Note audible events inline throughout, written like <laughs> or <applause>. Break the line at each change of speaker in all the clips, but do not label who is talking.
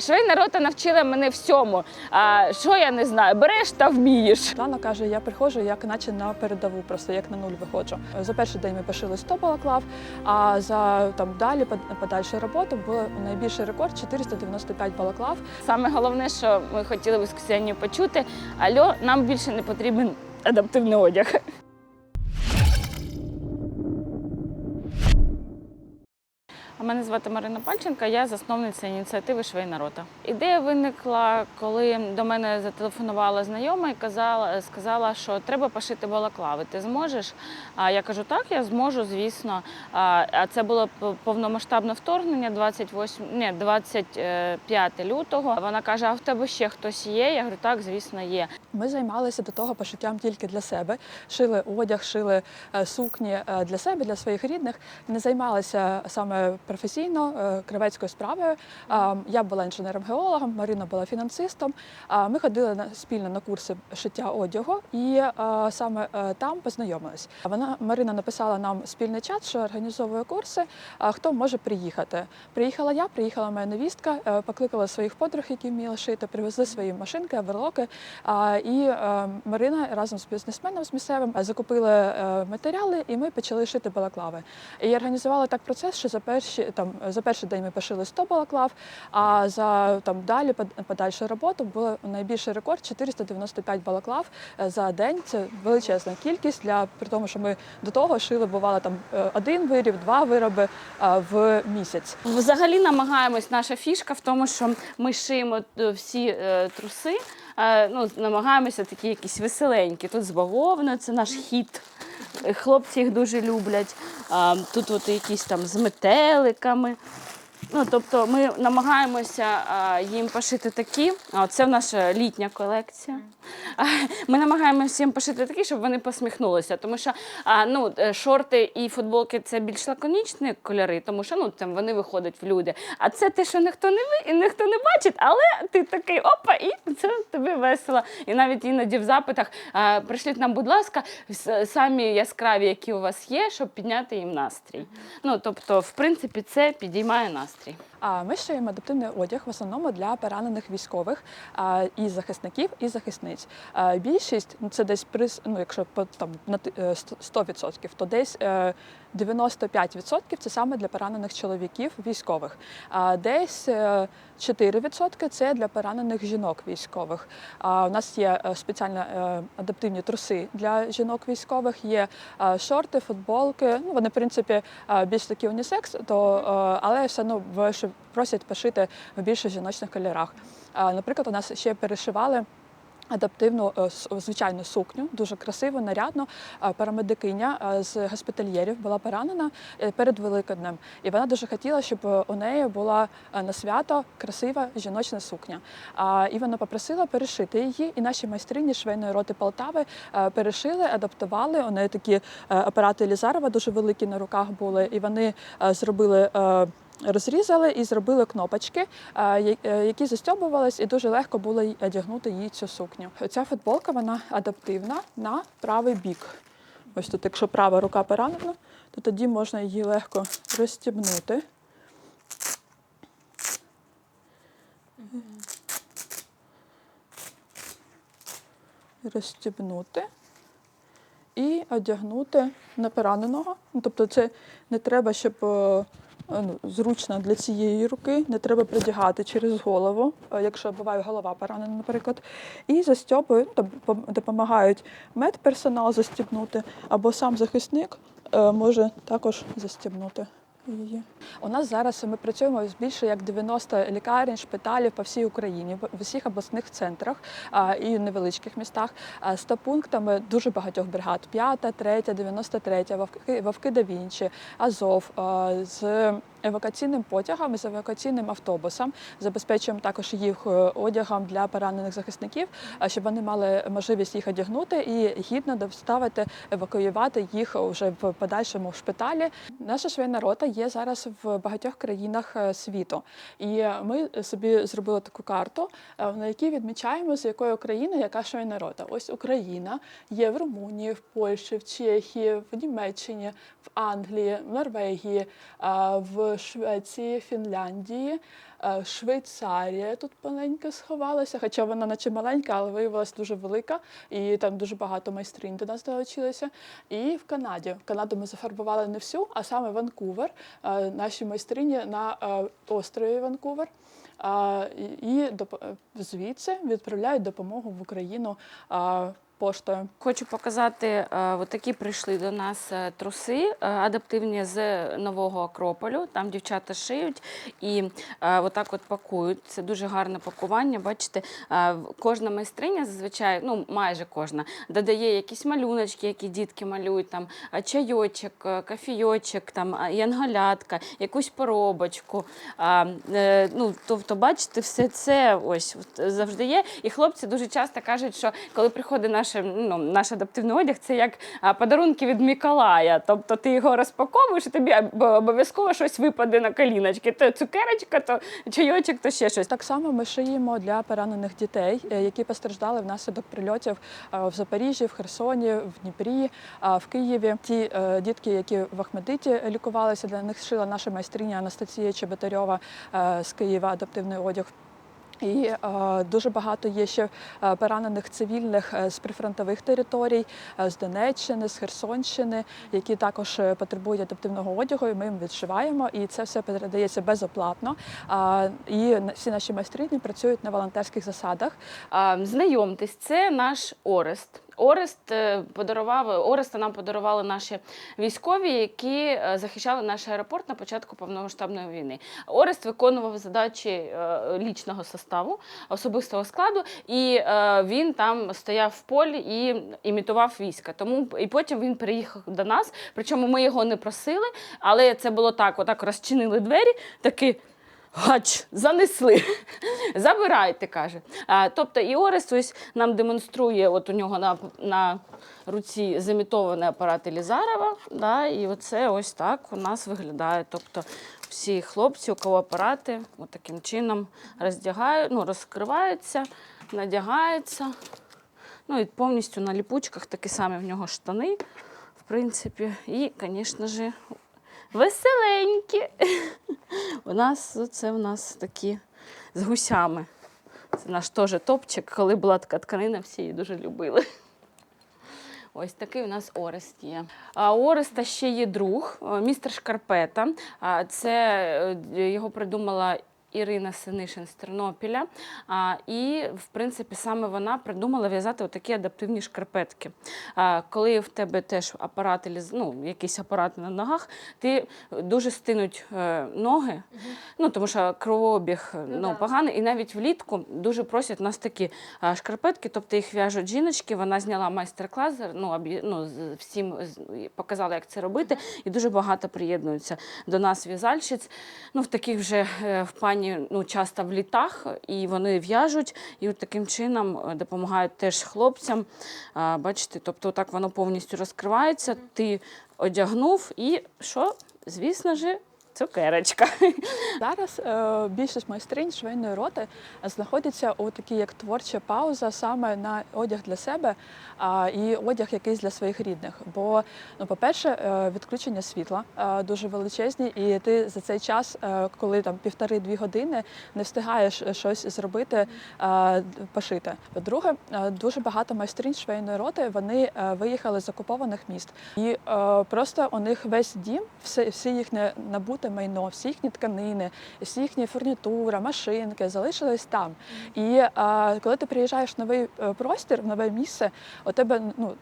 Швейна рота навчила мене всьому. А, що я не знаю, береш та вмієш.
Світлана каже, я приходжу як наче на передову, просто як на нуль виходжу. За перший день ми пошили 100 балаклав, а за там далі подальшу роботу було найбільший рекорд 495 балаклав.
Саме головне, що ми хотіли з Ксенією почути, альо, нам більше не потрібен адаптивний одяг. Мене звати Марина Пальченка, я засновниця ініціативи Швейна рота. Ідея виникла, коли до мене зателефонувала знайома і казала, сказала, що треба пошити балаклави. Ти зможеш? А я кажу, так, я зможу, звісно. А а це було повномасштабне вторгнення, 28, ні, 25 лютого. Вона каже: А в тебе ще хтось є? Я говорю, так, звісно, є.
Ми займалися до того пошиттям тільки для себе. Шили одяг, шили е, сукні е, для себе, для своїх рідних. Не займалися саме професійно е, кривецькою справою. Я була інженером-геологом, Марина була фінансистом. Ми ходили спільно на курси шиття одягу і е, саме е, там познайомились. Вона Марина написала нам спільний чат, що організовує курси. Хто може приїхати? Приїхала я, приїхала моя невістка, покликала своїх подруг, які вміли шити, привезли свої машинки, оверлоки. А, І Марина разом з бізнесменом з місцевим закупили матеріали, і ми почали шити балаклави. І організували так процес, що за перші там за перший день ми пошили 100 балаклав, а за там далі подальшу роботу було найбільший рекорд 495 балаклав е, за день. Це величезна кількість для при тому, що ми до того шили, бувало там е, один виріб, два вироби е, в місяць.
Взагалі намагаємось. Наша фішка в тому, що ми шиємо всі труси. ну, намагаємося такі якісь веселенькі. Тут з це наш хіт. Хлопці їх дуже люблять. А, тут от якісь там з метеликами. Ну, тобто ми намагаємося а, їм пошити такі. А, це в наша літня колекція. Ми намагаємося їм пошити такі, щоб вони посміхнулися. Тому що а, ну, е, шорти і футболки це більш лаконічні кольори, тому що ну, там вони виходять в люди. А це те, що ніхто не ви, ніхто не бачить, але ти такий опа, і це тобі весело. І навіть іноді в запитах а, пришліть нам, будь ласка, самі яскраві, які у вас є, щоб підняти їм настрій. Ну, тобто, в принципі, це підіймає настрій.
А ми шиємо адаптивний одяг в основному для поранених військових і захисників, і захисниць. Більшість ну, це десь приз, ну якщо там на е, сто- 100%, то десь е, 95% це саме для поранених чоловіків військових. А десь е, 4% це для поранених жінок військових. А у нас є е, спеціально е, адаптивні труси для жінок військових, є е, шорти, футболки. Ну вони в принципі е, більш такі унісекс, то е, але все одно в- просять пошити в більш жіночних кольорах. Наприклад, у нас ще перешивали. Адаптивну е, звичайну сукню, дуже красиву, нарядну. Е, Парамедикиня е, з госпітальєрів була поранена е, перед Великоднем, і вона дуже хотіла, щоб у неї була на свято красива жіночна сукня. І вона попросила перешити її. І наші майстрині швейної роти Полтави перешили, адаптували. У неї такі апарати Лізарова дуже великі на руках були, і вони зробили. Розрізали і зробили кнопочки, е, які застьобувались, і дуже легко було одягнути їй цю сукню. Ця футболка вона адаптивна на правий бік. Ось тут, якщо права рука поранена, то тоді можна її легко розстібнути. Розстібнути і одягнути на пораненого. Ну, тобто це не треба, щоб е, зручно для цієї руки, не треба придягати через голову, е, якщо буває голова поранена, наприклад. І застьобують, ну, допомагають медперсонал застібнути, або сам захисник е, може також застібнути. Її. У нас зараз ми працюємо з більше як 90 лікарень, шпиталів по всій Україні, в усіх обласних центрах і невеличких містах з та пунктами дуже багатьох бригад: 5, 3, 93, Вовки, Вовки да Вінчі, Азов з евакуаційним потягом, з евакуаційним автобусом. Забезпечуємо також їх е, одягом для поранених захисників, а, щоб вони мали можливість їх одягнути і гідно доставити, евакуювати їх вже в подальшому в шпиталі. Наша швейна рота є зараз в багатьох країнах е, світу, і ми собі зробили таку карту, е, на якій відмічаємо, з якої країни яка швейна рота. Ось Україна є в Румунії, в Польщі, в Чехії, в Німеччині, в Англії, в Норвегії, е, в е, Швеції, Фінляндії, е, Швейцарія тут маленька сховалася, хоча вона наче маленька, але виявилася дуже велика, і там дуже багато майстринь до нас долучилося. І в Канаді. В Канаду ми зафарбували не всю, а саме Ванкувер. Е, Наші майстрині на е, острові Ванкувер. І звідси відправляють допомогу в Україну поштою.
Хочу показати, е, от такі прийшли до нас е, труси е, адаптивні з нового Акрополю. Там дівчата шиють і отак от пакують. Це дуже гарне пакування. Бачите, кожна майстриня зазвичай, ну майже кожна, додає якісь малюночки, які дітки малюють, там чайочок, кофійочок, там янголятка, якусь поробочку. Ну, тобто, бачите, все це ось завжди є. І хлопці дуже часто кажуть, що коли приходить наш, ну, наш адаптивний одяг, це як подарунки від Миколая. Тобто ти його розпаковуєш, і тобі обов'язково щось випаде на коліночки. То цукерочка, то чайочок, то ще щось.
Так само ми шиємо для поранених дітей, е, які постраждали внаслідок прильотів е, в Запоріжжі, в Херсоні, в Дніпрі, е, в Києві. Ті дітки, які в Ахмедиті лікувалися, для них шила наша майстриня Анастасія Чеботарьова з Києва адаптивний одяг. І е, дуже багато є ще е, поранених цивільних е, з прифронтових територій, е, з Донеччини, з Херсонщини, які також потребують адаптивного одягу. І ми їм відшиваємо, і це все передається безоплатно. Е, і всі наші майстрині працюють на волонтерських засадах.
А, Знайомтесь, це наш Орест. Орест е, подарував Ореста нам подарували наші військові, які е, захищали наш аеропорт на початку повномасштабної війни. Орест виконував задачі е, лічного составу, особистого складу, і він там стояв в полі і імітував війська. Тому і потім він приїхав до нас. Причому ми його не просили, але це було так: отак розчинили двері, таки. Гач, занесли. Забирайте, каже. А, тобто і ось нам демонструє, от у нього на, на руці зімітований апарат Елізарова. Да, і оце ось так у нас виглядає. Тобто всі хлопці, у кого апарати, от таким чином роздягають, ну, розкриваються, надягаються. Ну і повністю на ліпучках такі самі в нього штани, в принципі. І, звісно ж, веселенькі. У нас це у нас такі з гусями. Це наш теж топчик. Коли була така тканина, всі її дуже любили. Ось такий у нас Орест є. А у Ореста ще є друг, е, містер Шкарпета. Це е, його придумала. Ірина Синишин з Тернопіля. І, в принципі, саме вона придумала в'язати отакі адаптивні шкарпетки. Коли в тебе теж апарат, ну, якийсь апарат на ногах, ти дуже стинуть е, ноги, ну, тому що кровообіг ну, поганий. І навіть влітку дуже просять у нас такі шкарпетки, тобто їх в'яжуть жіночки. Вона зняла майстер-клас, ну, ну, всім показала, як це робити. І дуже багато приєднуються до нас в'язальщиць. Ну, в таких вже е, в пані ну, часто в літах, і вони в'яжуть, і от таким чином е, допомагають теж хлопцям. Бачите, тобто так воно повністю розкривається. Ти одягнув і що? Звісно ж, цукерочка. <laughs>
Зараз е, більшість майстринь швейної роти знаходяться у такій як творча пауза саме на одяг для себе а, і одяг якийсь для своїх рідних. Бо, ну, по-перше, е, відключення світла е, дуже величезні, і ти за цей час, е, коли там півтори-дві години, не встигаєш щось зробити, е, пошити. По-друге, е, дуже багато майстринь швейної роти вони е, виїхали з окупованих міст, і е, просто у них весь дім, все, всі їхнє набуте майно, всі їхні тканини, всі їхні фурнітура, машинки залишились там. І коли ти приїжджаєш в новий е, простір, в нове місце, у тебе ну.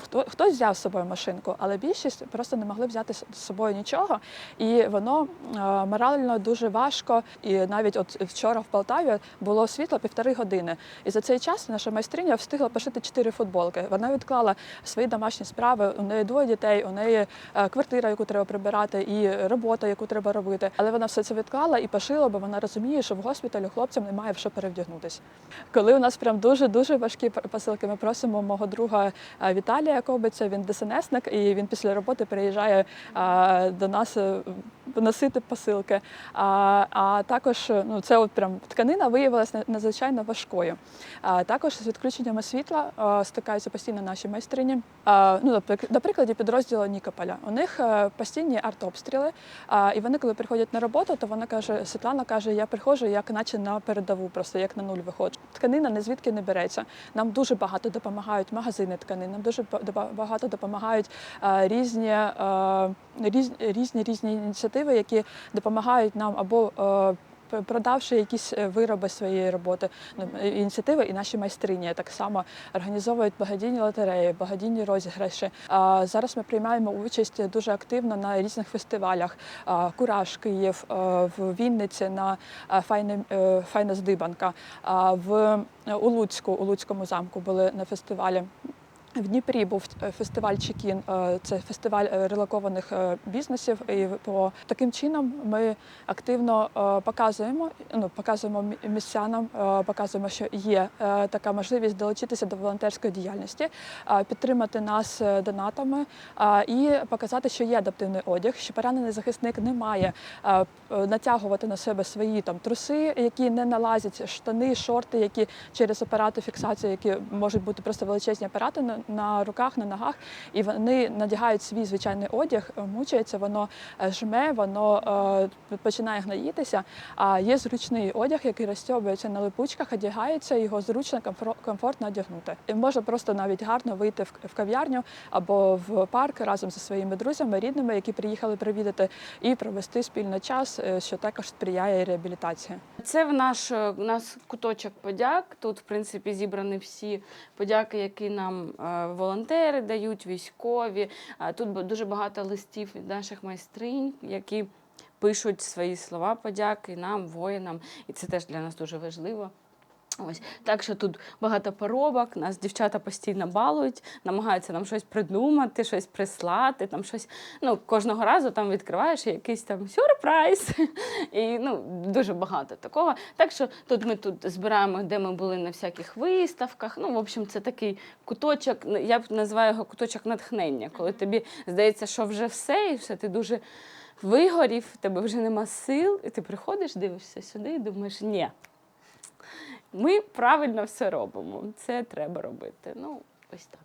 Хто хтось взяв з собою машинку, але більшість просто не могли взяти з собою нічого, і воно е, морально дуже важко. І навіть от вчора в Полтаві було світло півтори години. І за цей час наша майстриня встигла пошити чотири футболки. Вона відклала свої домашні справи. У неї двоє дітей, у неї е, квартира, яку треба прибирати, і робота, яку треба робити. Але вона все це відклала і пошила, бо вона розуміє, що в госпіталі хлопцям немає в що перевдягнутися. Коли у нас прям дуже дуже важкі посилки, ми просимо мого друга е, Віталія Кобиця. Він ДСНСник, і він після роботи приїжджає е, до нас е, носити посилки. А, а також ну, це от прям тканина виявилася надзвичайно важкою. А, також з відключеннями світла а, стикаються постійно наші майстрині. А, ну, на прикладі підрозділу Нікополя. У них е, постійні артобстріли, а, і вони, коли приходять на роботу, то вона каже, Світлана каже, я приходжу як наче на передову, просто як на нуль виходжу. Тканина не звідки не береться. Нам дуже багато допомагають магазини тканин, нам дуже багато допомагають е, різні, е, різні різні ініціативи, які допомагають нам або е, Продавши якісь вироби своєї роботи, ну, ініціативи, і наші майстрині так само організовують благодійні лотереї, благодійні розіграші. Зараз ми приймаємо участь дуже активно на різних фестивалях. Кураж Київ, в Вінниці на файне, файна здибанка. В у Луцьку, у Луцькому замку були на фестивалі. В Дніпрі був е, фестиваль Чекін, е, це фестиваль е, релокованих бізнесів. І по таким чином ми активно показуємо, ну показуємо містянам, показуємо, що є така можливість долучитися до волонтерської діяльності, підтримати нас донатами і показати, що є адаптивний одяг, що поранений захисник не має натягувати на себе свої там труси, які не налазять, штани, шорти, які через апарати фіксації, які можуть бути просто величезні апарати на, руках, на ногах, і вони надягають свій звичайний одяг, е, мучаються, воно е, жме, воно е, починає гноїтися. А є зручний одяг, який розстьобується на липучках, одягається, його зручно, комфор- комфортно одягнути. І можна просто навіть гарно вийти в в кав'ярню або в парк разом зі своїми друзями, рідними, які приїхали привідати, і провести спільно час, що також сприяє реабілітації.
Це в наш у нас куточок подяк. Тут, в принципі, зібрані всі подяки, які нам волонтери дають, військові. Тут дуже багато листів від наших майстринь, які пишуть свої слова подяки нам, воїнам, і це теж для нас дуже важливо. Ось так що тут багато поробок, нас дівчата постійно балують, намагаються нам щось придумати, щось прислати, там щось. Ну, кожного разу там відкриваєш якийсь там сюрприз. <laughs> І ну, дуже багато такого. Так що тут ми тут збираємо, де ми були на всяких виставках. Ну, в общем, це такий куточок, я б називаю його куточок натхнення, коли тобі здається, що вже все, і все ти дуже вигорів, в тебе вже нема сил, і ти приходиш, дивишся сюди і думаєш, ні. Ми правильно все робимо. Це треба робити. Ну, ось так.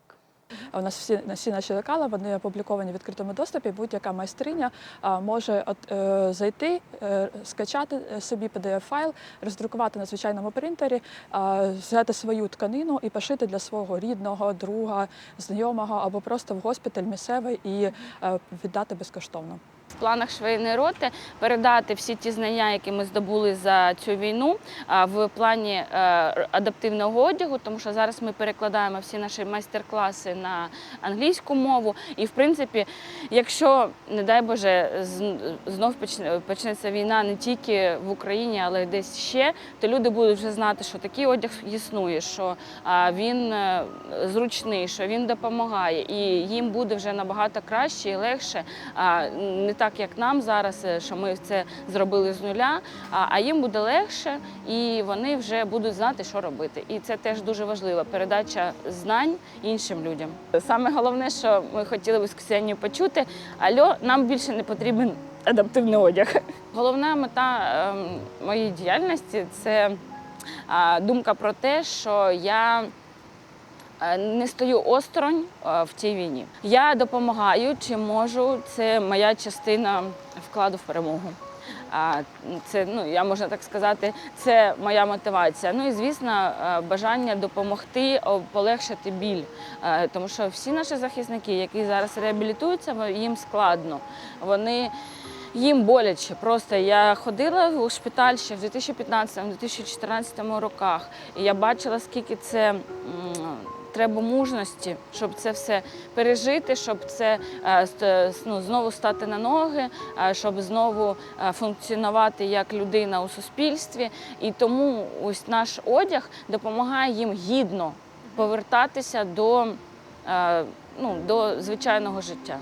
У нас всі всі наші лекала вони опубліковані в відкритому доступі. Будь-яка майстриня а, може от, е, зайти, е, скачати е, собі PDF-файл, роздрукувати на звичайному принтері, а, взяти свою тканину і пошити для свого рідного, друга, знайомого або просто в госпіталь місцевий і е, віддати безкоштовно.
В планах швейної роти передати всі ті знання, які ми здобули за цю війну, в плані е, адаптивного одягу, тому що зараз ми перекладаємо всі наші майстер-класи на англійську мову. І, в принципі, якщо, не дай Боже, знов почнеться війна не тільки в Україні, але й десь ще, то люди будуть вже знати, що такий одяг існує, що він е, зручний, що він допомагає, і їм буде вже набагато краще і легше. Не так, як нам зараз, е, що ми це зробили з нуля, а, їм буде легше, і вони вже будуть знати, що робити. І це теж дуже важливо передача знань іншим людям. Саме головне, що ми хотіли б з Ксенією почути, альо, нам більше не потрібен адаптивний одяг. Головна мета ем, моєї діяльності це думка про те, що я не стою осторонь е, в цій війні. Я допомагаю, чим можу. Це моя частина вкладу в перемогу. Це, ну, я можна так сказати, це моя мотивація. Ну і звісно, е, бажання допомогти полегшити біль. Е, Тому що всі наші захисники, які зараз реабілітуються, їм складно. Вони їм боляче. Просто я ходила у шпиталь ще в 2015-2014 роках, і я бачила, скільки це. Треба мужності, щоб це все пережити, щоб це е, ну, знову стати на ноги, е, щоб знову е, функціонувати як людина у суспільстві. І тому ось наш одяг допомагає їм гідно повертатися до, ну, до звичайного життя.